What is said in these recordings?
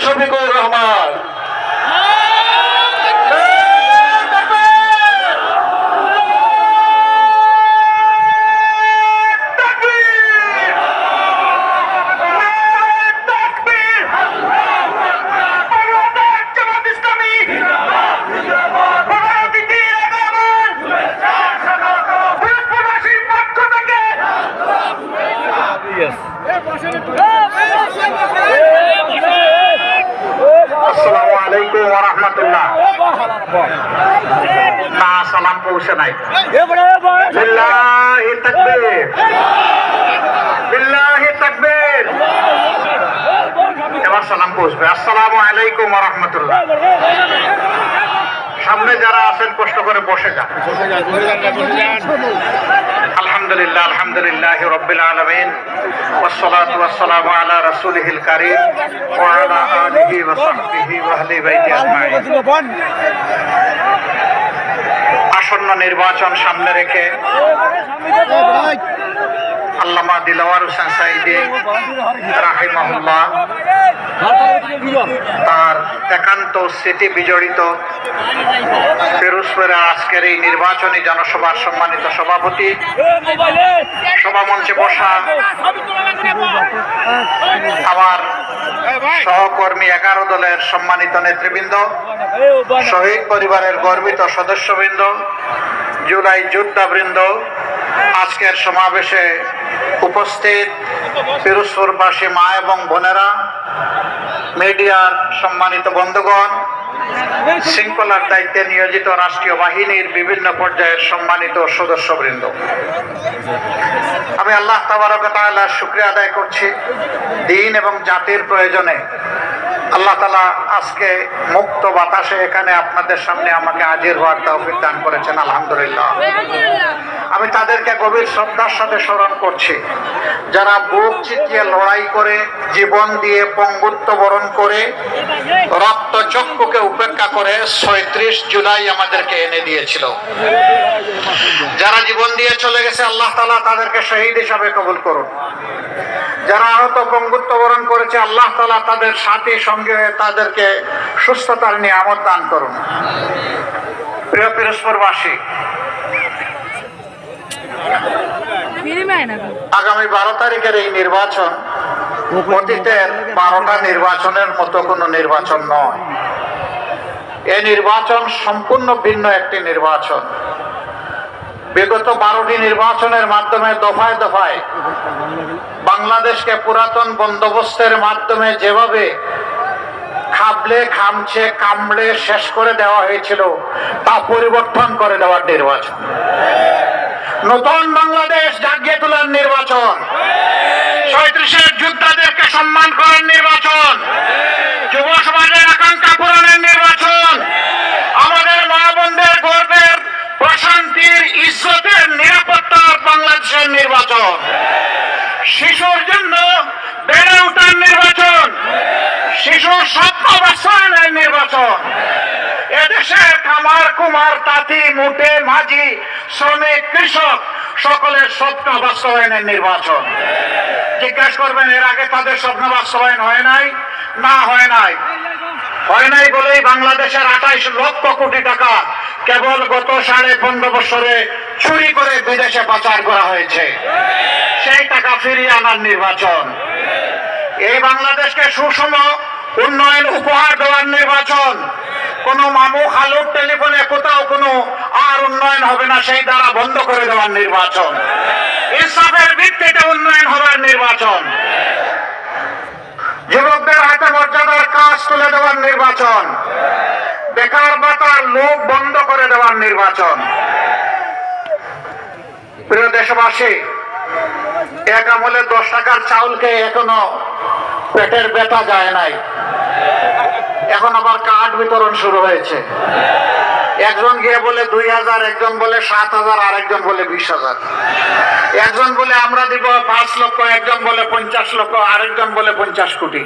শফিকুর রহমান। পৌঁছে নাই বিল্লাহি তাকবীর বিল্লাহি তাকবীর এবার সালাম পৌঁছবে আসসালামু আলাইকুম ওয়া রাহমাতুল্লাহ সামনে যারা আছেন কষ্ট করে বসে যান আলহামদুলিল্লাহ আলহামদুলিল্লাহ রব্বিল আলামিন والصلاة والسلام على رسوله الكريم وعلى آله وصحبه وأهل بيته أجمعين আসন্ন নির্বাচন সামনে রেখে আল্লামা দিলওয়ার হোসেন সাইদি রাহিমাহুল্লাহ। তার একান্ত স্মৃতি বিজড়িত ফিরোজপুরের আজকের এই নির্বাচনী জনসভার সম্মানিত সভাপতি, সভামঞ্চে বসা আমার সহকর্মী এগারো দলের সম্মানিত নেতৃবৃন্দ, শহীদ পরিবারের গর্বিত সদস্যবৃন্দ, জুলাই যোদ্ধাবৃন্দ আজকের সমাবেশে উপস্থিত ফিরোজপুরবাসী মা এবং বোনেরা, মিডিয়ার সম্মানিত বন্ধুগণ, শৃঙ্খলার দায়িত্বে নিয়োজিত রাষ্ট্রীয় বাহিনীর বিভিন্ন পর্যায়ের সম্মানিত সদস্যবৃন্দ। আমি আল্লাহ তাবারকার শুক্রিয়া আদায় করছি। দিন এবং জাতির প্রয়োজনে আল্লাহ তালা আজকে মুক্ত বাতাসে এখানে আপনাদের সামনে আমাকে হাজির হওয়ার তৌফিক দান করেছেন, আলহামদুলিল্লাহ। আমি তাদেরকে গভীর শ্রদ্ধার সাথে স্মরণ করছি। যারা বুক চিতিয়ে লড়াই করে, জীবন দিয়ে পঙ্গুত্ব বরণ করে, রক্ত চক্ষুকে উপেক্ষা করে ছয়ত্রিশ জুলাই আমাদেরকে এনে দিয়েছিল। যারা জীবন দিয়ে চলে গেছে, আল্লাহ তালা তাদেরকে শহীদ হিসাবে কবুল করুন। যারা আহত, পঙ্গুত্ব বরণ করেছে, আল্লাহ তালা তাদের সাথী, সঙ্গে তাদেরকে সুস্থতার নিয়ামত দান করুন। প্রিয় পিরস্পরবাসী আগামী বারো তারিখের এই নির্বাচন, অতীতের বারোটা নির্বাচনের মতো কোনো নির্বাচন নয়। এ নির্বাচন সম্পূর্ণ ভিন্ন একটি নির্বাচন। বিগত বারোটি নির্বাচনের মাধ্যমে দফায় দফায় বাংলাদেশকে পুরাতন বন্দোবস্তের মাধ্যমে যেভাবে খাবলে, খামছে, কামড়ে শেষ করে দেওয়া হয়েছিল, তা পরিবর্তন করে দেওয়ার নির্বাচন। নতুন বাংলাদেশ জাগিয়ে তোলার নির্বাচন। ছয়ত্রিশের যোদ্ধাদেরকে সম্মান করার নির্বাচন। যুব সমাজের আকাঙ্ক্ষা পূরণের নির্বাচন। আমাদের মা বোনদের গর্বের, প্রশান্তির, ইজ্জতের নিরাপত্তার বাংলাদেশের নির্বাচন। শিশুর জন্য বেড়ে ওঠার নির্বাচন। শিশুর স্বপ্ন বাস্তবায়নের নির্বাচন। কামার কুমার তাঁতি মুটে মাঝি, শ্রমিক, কৃষক, সকলের স্বপ্ন বাস্তবায়নের নির্বাচন। জিজ্ঞাসা করবেন, এর আগে তাদের স্বপ্ন বাস্তবায়ন হয় নাই? না, হয় নাই। হয় নাই বলেই বাংলাদেশের আঠাইশ লক্ষ কোটি টাকা কেবল গত সাড়ে পনেরো বছরে চুরি করে বিদেশে পাচার করা হয়েছে। সেই টাকা ফিরিয়ে আনার নির্বাচন। এই বাংলাদেশকে সুষম উন্নয়ন উপহার দেওয়ার নির্বাচন। কোন মামু খালুর টেলিফোনে কোথাও কোনো আর উন্নয়ন হবে না, সেই দ্বারা বন্ধ করে দেওয়ার নির্বাচন। ইনসাফের ভিত্তিতে উন্নয়ন হওয়ার নির্বাচন। যুবকদের হাতে মর্যাদার কাজ তুলে দেওয়ার নির্বাচন। বেকার বাতার লোক বন্ধ করে দেওয়ার নির্বাচন। প্রিয় দেশবাসী, এক আমলে দশ টাকার চাউলকে এখনও পেটের ব্যথা যায় নাই। এখন আবার কার্ড বিতরণ শুরু হয়েছে। একজন গিয়ে বলে দুই হাজার, একজন বলে সাত হাজার, আর একজন বলে বিশ হাজার। একজন বলে আমরা দিব পাঁচ লক্ষ, একজন বলে পঞ্চাশ লক্ষ আরেকজন বলে পঞ্চাশ কোটি।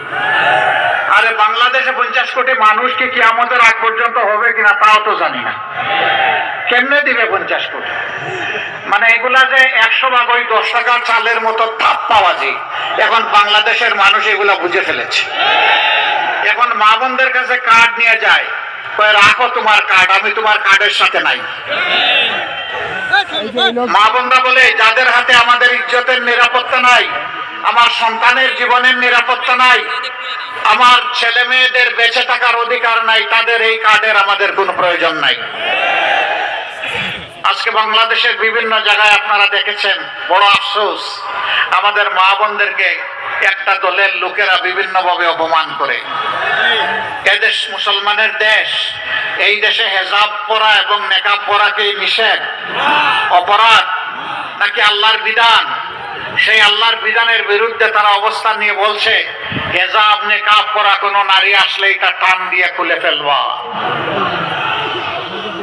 আরে বাংলাদেশে পঞ্চাশ কোটি মানুষ কি কি আমাদের আগ পর্যন্ত হবে কিনা তাও তো জানি না। কেমনে দিবে পঞ্চাশ কোটি? মানে এগুলা যে একশো ভাগ ওই দশ টাকার চালের মতো থাপ্পাবাজি। এখন বাংলাদেশের মানুষ এগুলা বুঝে ফেলেছে। এখন মা বোনদের কাছে কার্ড নিয়ে যায়। রাখো তোমার কার্ড আমি তোমার কার্ডের সাথে নাই। মা বোনরা বলে, যাদের হাতে আমাদের ইজ্জতের নিরাপত্তা নাই, আমার সন্তানের জীবনের নিরাপত্তা নাই, আমার ছেলে মেয়েদের বেঁচে থাকার অধিকার নাই, তাদের এই কার্ডের আমাদের কোনো প্রয়োজন নাই। আজকে বাংলাদেশের বিভিন্ন জায়গায় আপনারা দেখেছেন, বড় আফসোস, আমাদের মা বোনদেরকে একটা দলের লোকেরা বিভিন্নভাবে অপমান করে। এদেশ মুসলমানের দেশ, এই দেশে হেজাব পরা এবং নেকাব পরাকে নিষেধ, অপরাধ, নাকি আল্লাহর বিধান? সেই আল্লাহর বিধানের বিরুদ্ধে তারা অবস্থান নিয়ে বলছে, হেজাব, নেকাব পরা কোনো নারী আসলেই তার টান দিয়ে খুলে ফেলবা।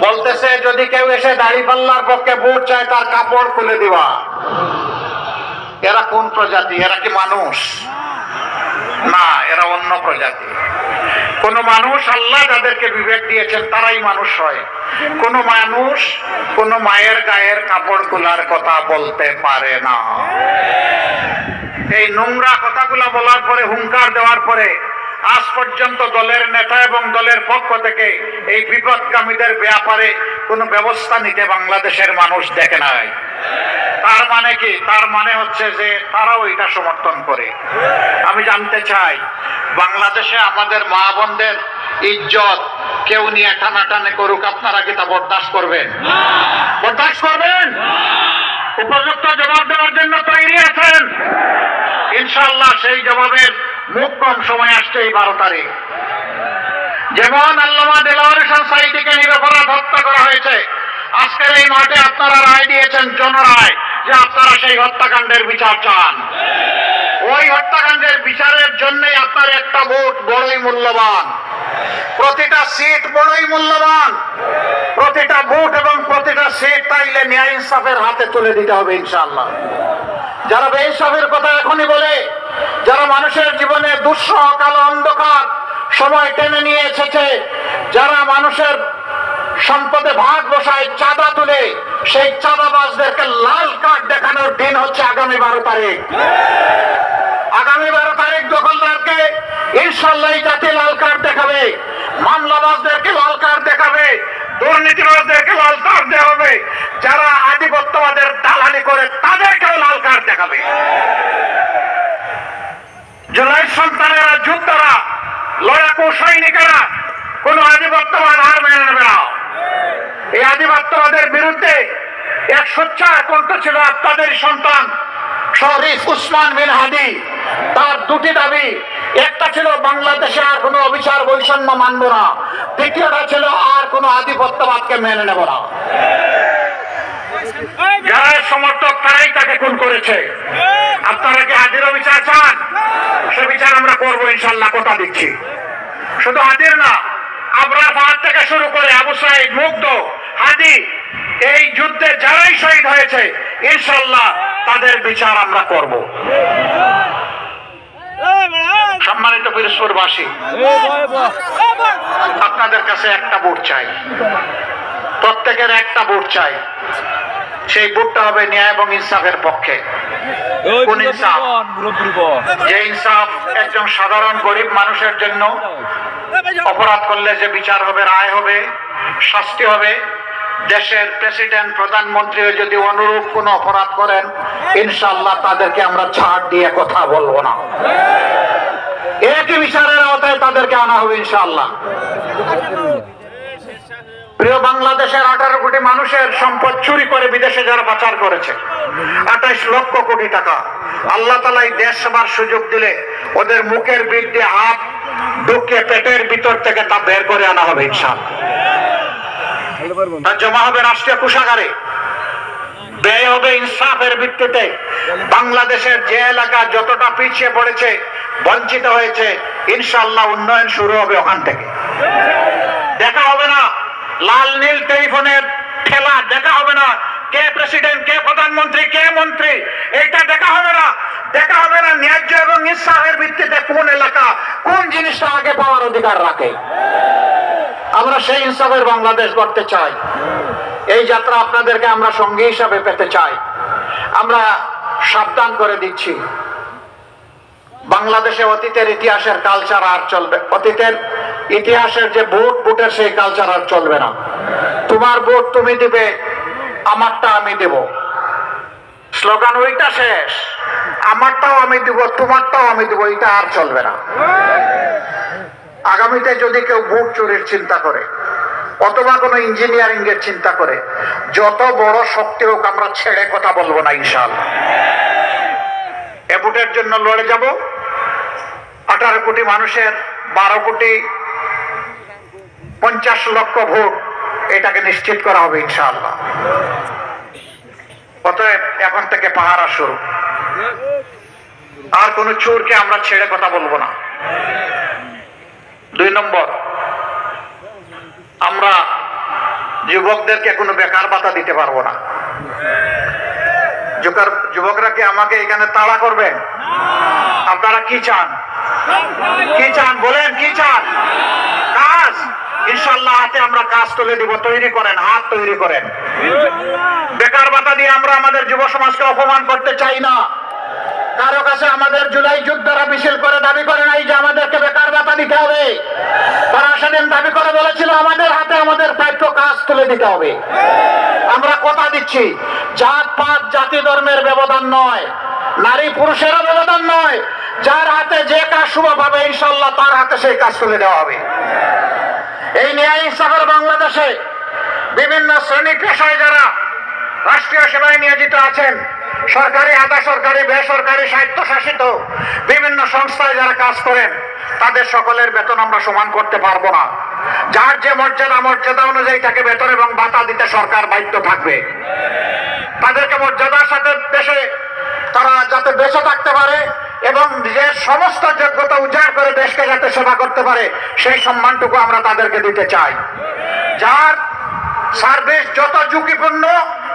বলতেছে, যদি কেউ এসে দাড়ি পাল্লার পক্ষে ভোট চায়, তার কাপড় খুলে দিবা। এরা কোন প্রজাতি? এরা কি মানুষ? না, এরা অন্য প্রজাতি। কোন মানুষ আল্লাহ যাদেরকে বিবেক দিয়েছেন, তারাই মানুষ হয়। কোন মানুষ কোন মায়ের গায়ের কাপড় খোলার কথা বলতে পারে না। এই নোংরা কথাগুলা বলার পরে, হুঙ্কার দেওয়ার পরে আজ পর্যন্ত দলের নেতা এবং দলের পক্ষ থেকে এই বিপদগামীদের ব্যাপারে কোনো ব্যবস্থা নিতে বাংলাদেশের মানুষ দেখে নাই। তার মানে কি? তার মানে হচ্ছে যে তারাও এটা সমর্থন করে। আমি জানতে চাই, বাংলাদেশে আমাদের মা বোনদের ইজ্জত কেউ নিয়ে টানাটানি করুক, আপনারা কি তা বরদাস্ত করবেন? বরদাস্ত করবেন? উপযুক্ত জবাব দেওয়ার জন্য তৈরি আছেন। ইনশাল্লাহ সেই জবাবের মুখ কম সময় আসছে এই বারো তারিখ। যেমন আল্লামা দেলাওয়ার হোসেন সাইদিকে নিরপরাধ হত্যা করা হয়েছে, আজকের এই মাঠে আপনারা রায় দিয়েছেন জনরায় যে আপনারা সেই হত্যাকাণ্ডের বিচার চান। ওই হত্যাকাণ্ডের বিচারের জন্যই আপনার একটা ভোট বড়ই মূল্যবান। প্রতিটা সিট বড়ই মূল্যবান। প্রতিটা ভোট এবং প্রতিটা সিট তাইলে ন্যায় ইনসাফের হাতে তুলে দিতে হবে ইনশাআল্লাহ। যারা বেইনসাফের কথা এখনই বলে যারা মানুষের জীবনে দুঃসহ কালো অন্ধকার সময় টেনে নিয়ে এসেছে, যারা মানুষের সম্পদে ভাগ বসায় চাঁদা তুলে, সেই চাঁদাবাজদেরকে লাল কার্ড দেখানোর দিন হচ্ছে আগামী বারো তারিখ। আগামী বারো তারিখ দখলদারকে ইনশাল্লাহ জাতি লাল কার্ড দেখাবে, মামলাবাজদেরকে লাল কার্ড দেখাবে, দুর্নীতিবাজদেরকে লাল কার্ড দেওয়া হবে যারা আধিপত্যবাদের দালালি করে তাদেরকেও লাল কার্ড দেখাবে। জুলাই সন্তানেরা যুদ্ধরা লড়াকু সৈনিকেরা কোন আধিপত্যবাদ আর মেনে নেবে না। এই আধিপত্যবাদের বিরুদ্ধে এক সোচ্চার কণ্ঠ ছিল আপনাদের সন্তান শরীফ উসমান বিন হাদি। তার দুটি দাবি, একটা ছিল বাংলাদেশে আর কোনো অবিচার বৈষম্য মানব না। দ্বিতীয়টা ছিল আর কোনো আধিপত্যবাদকে মেনে নেব না। যারা সমর্থক তারাই তাকে খুন করেছে। আপনারা কি হাজির বিচার চান? সে বিচার আমরা করব, ইনশাল্লাহ, কথা দিচ্ছি। শুধু হাজির না আমরা থেকে শুরু করে আবু সাইদ, মুগ্ধ, হাদি, এই যুদ্ধে যারাই শহীদ হয়েছে, ইনশাল্লাহ তাদের বিচার আমরা করব। সম্মানিত পিরোজপুরবাসী আপনাদের কাছে একটা ভোট চাই। প্রত্যেকের একটা ভোট চাই। সেই ভোটটা হবে ন্যায় এবং ইনসাফের পক্ষে। কোন ইনসাফ? যে ইনসাফ একজন সাধারণ গরিব মানুষের জন্য অপরাধ করলে যে বিচার হবে রায় হবে শাস্তি হবে দেশের প্রেসিডেন্ট প্রধানমন্ত্রী যদি অনুরূপ কোন অপরাধ করেন ইনশাল্লাহ তাদেরকে আমরা ছাড় দিয়ে কথা বলব না। একই বিচারের আওতায় তাদেরকে আনা হবে ইনশাল্লাহ প্রিয় বাংলাদেশের আঠারো কোটি মানুষের সম্পদ চুরি করে বিদেশে যারা পাচার করেছে, আঠাইশ লক্ষ কোটি টাকা। আল্লাহ তালা এই দেশ সেবার সুযোগ দিলে ওদের মুখের বিরুদ্ধে হাত ঢুকে পেটের ভিতর থেকে তা বের করে আনা হবে ইনশাল জমা হবে রাষ্ট্রীয় কোষাগারে। ব্যয় হবে ইনসাফের ভিত্তিতে। বাংলাদেশের যে এলাকা যতটা পিছিয়ে পড়েছে, বঞ্চিত হয়েছে ইনশাল্লাহ উন্নয়ন শুরু হবে ওখান থেকে। দেখা হবে না। লাল নীল টেলিফোনের খেলা দেখা হবে না। কে প্রেসিডেন্ট কে প্রধানমন্ত্রী, কে মন্ত্রী, এইটা দেখা হবে না। দেখা হবে না ন্যায্য এবং নিঃসাহের ভিত্তিতে কোন এলাকা কোন জিনিসটা আগে পাওয়ার অধিকার রাখে। আমরা সেই ইনসাফের বাংলাদেশ গড়তে চাই। এই যাত্রা আপনাদেরকে আমরা সঙ্গী হিসাবে পেতে চাই। আমরা সাবধান করে দিচ্ছি। বাংলাদেশে অতীতের ইতিহাসের কালচার আর চলবে অতীতের ইতিহাসের যে ভোট ভোটের সেই কালচার আর চলবে না। তোমার ভোট তুমি দিবে, আমারটা আমি দেব। স্লোগান ওইটা শেষ। আমারটাও আমি দিব, তোমারটাও আমি দিব, এটা আর চলবে না। আগামীতে যদি কেউ ভোট চুরির চিন্তা করে, অথবা কোনো ইঞ্জিনিয়ারিং এর চিন্তা করে, যত বড় শক্তি হোক আমরা ছেড়ে কথা বলব না, ইনশাআল্লাহ। এ ভোটের জন্য লড়ে যাব। আঠারো কোটি মানুষের, বারো কোটি পঞ্চাশ লক্ষ ভোট, এটাকে নিশ্চিত করা হবে ইনশাআল্লাহ। অতএব এখন থেকে পাহারা শুরু। আর কোন চোরকে আমরা ছেড়ে কথা বলব না। দুই নম্বর, আমরা যুবকদেরকে কোনো বেকার ভাতা দিতে পারব না। যুবকর- কি আমাকে এখানে তাড়া করবেন আপনারা কি চান? কি চান? বলেন, কি চান? ইনশাল্লাহ হাতে আমরা কাজ তুলে দিব, তৈরি করেন, হাত তৈরি করেন। বেকার ভাতা দিয়ে আমরা আমাদের যুব সমাজকে অপমান করতে চাই না। কারও কাছে আমাদের জুলাই যুদ্ধরা মিছিল করে দাবি করে নাই যে আমাদেরকে বেকার ভাতা দিতে হবে। তারা সেদিন দাবি করে বলেছিল, আমাদের হাতে আমাদের প্রাপ্য কাজ তুলে দিতে হবে। আমরা কথা দিচ্ছি, জাত, পাত, জাতি, ধর্মের ব্যবধান নয়, নারী, পুরুষেরও ব্যবধান নয়। যার হাতে যে কাজ শুভ পাবে ইনশাল্লাহ তার হাতে সেই কাজ তুলে দেওয়া হবে। এই ন্যায় ইনসাফের বাংলাদেশে বিভিন্ন শ্রেণি পেশায় যারা রাষ্ট্রীয় সেবায় নিয়োজিত আছেন, সরকারি আধা সরকারি বেসরকারি, স্বায়ত্তশাসিত বিভিন্ন সংস্থায় যারা কাজ করেন, তাদের সকলের বেতন আমরা সমান করতে পারব না। যার যে মর্যাদা মর্যাদা অনুযায়ী তাকে বেতন এবং ভাতা দিতে সরকার বাধ্য থাকবে। তাদেরকে মর্যাদার সাথে দেশে তারা যাতে বেঁচে থাকতে পারে এবং যে সমস্ত যোগ্যতা উজাড় করে দেশকে যাতে সেবা করতে পারে, সেই সম্মানটুকু আমরা তাদেরকে দিতে চাই। যার সার্ভিস যত ঝুঁকিপূর্ণ,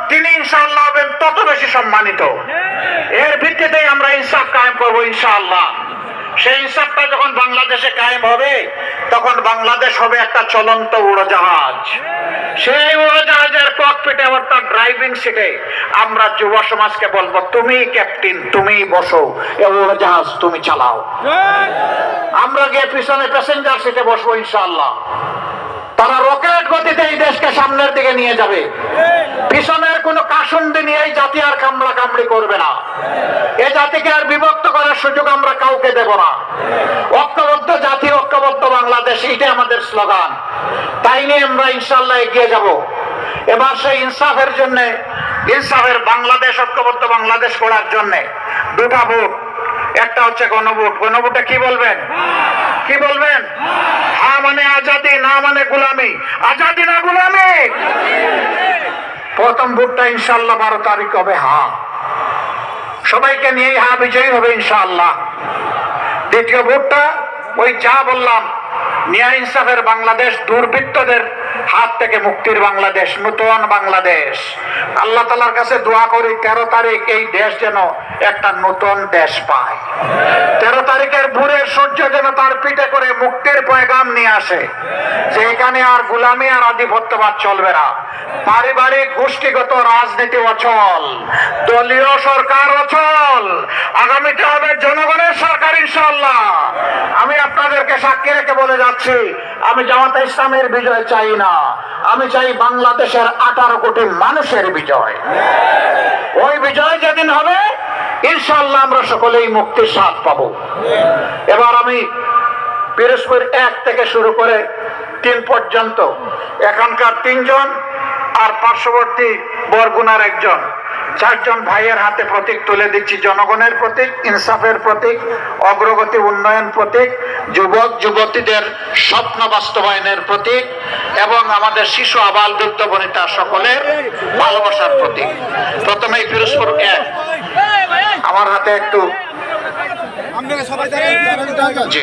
তিনি ইনশাআল্লাহ হবেন তত বেশি সম্মানিত। এর ভিত্তিতেই আমরা ইনসাফ কায়েম করব ইনশাআল্লাহ। ইনসাফটা যখন বাংলাদেশে কায়েম হবে, তখন বাংলাদেশ হবে একটা চলন্ত উড়োজাহাজ। সেই উড়োজাহাজের ককপিটে অর্থাৎ ড্রাইভিং সিটে আমরা যুব সমাজকে বলব, তুমি ক্যাপ্টেন তুমি বসো। এ উড়োজাহাজ তুমি চালাও। আমরা গিয়ে পিছনে প্যাসেঞ্জার সিটে বসবো ইনশাআল্লাহ। তারা রকেট গতিতে এই দেশকে সামনের দিকে নিয়ে যাবে। পিছনের কোনো কাসুন্দি নিয়ে এই জাতি আর কামড়া কামড়ি করবে না। জাতিকে আর বিভক্ত করার সুযোগ আমরা কাউকে দেব না। ঐক্যবদ্ধ জাতি, ঐক্যবদ্ধ বাংলাদেশ এইটাই আমাদের স্লোগান। তাই নিয়ে আমরা ইনশাল্লাহ এগিয়ে যাব। এবার সেই ইনসাফের জন্য, ইনসাফের বাংলাদেশ, ঐক্যবদ্ধ বাংলাদেশ করার জন্য দুটা ভোট। একটা হচ্ছে গণভোট। গণভোটে কি বলবেন? কি বলবেন? হ্যাঁ মানে আজাদি, না মানে গুলামি। আজাদি না গুলামি? প্রথম ভোটটা ইনশাল্লাহ বারো তারিখ হবে, হা। সবাইকে নিয়ে হা বিজয়ী হবে ইনশাআল্লাহ। দ্বিতীয় ভোটটা, ওই যা বললাম নিয়া ইনসাফের বাংলাদেশ দুর্বৃত্তদের হাত থেকে মুক্তির বাংলাদেশ, নূতন বাংলাদেশ। আল্লাহ তালার কাছে দোয়া করি, তেরো তারিখ এই দেশ যেন একটা নতুন দেশ পায়। তেরো তারিখের ভোরের সূর্য যেন তার পিঠে করে মুক্তির পয়গাম নিয়ে আসে। যে এখানে আর গুলামি আর আধিপত্যবাদ চলবে না। পারিবারিক, গোষ্ঠীগত, রাজনীতি অচল। দলীয় সরকার অচল। আগামীতে হবে জনগণের সরকার ইনশাল্লাহ আমি আপনাদেরকে সাক্ষী রেখে বলে যাচ্ছি, আমি জামাতে ইসলামের বিজয় চাই না। আমি চাই বাংলাদেশের আঠারো কোটি মানুষের বিজয়। ওই বিজয় যেদিন হবে ইনশাল্লাহ আমরা সকলেই মুক্তির স্বাদ পাব। এবার আমি পিরোজপুর এক থেকে শুরু করে তিন পর্যন্ত, এখানকার তিনজন আর পার্শ্ববর্তী বরগুনার একজন। চারজন ভাইয়ের হাতে প্রতীক তুলে দিচ্ছি। জনগণের প্রতীক ইনসাফের প্রতীক অগ্রগতি উন্নয়ন প্রতীক যুবক যুবতীদের স্বপ্ন বাস্তবায়নের প্রতীক এবং আমাদের শিশু আবাল বৃদ্ধ বনিতা সকলের ভালোবাসার প্রতীক। প্রথমেই পিরোজপুর এক। আমার হাতে একটু জি।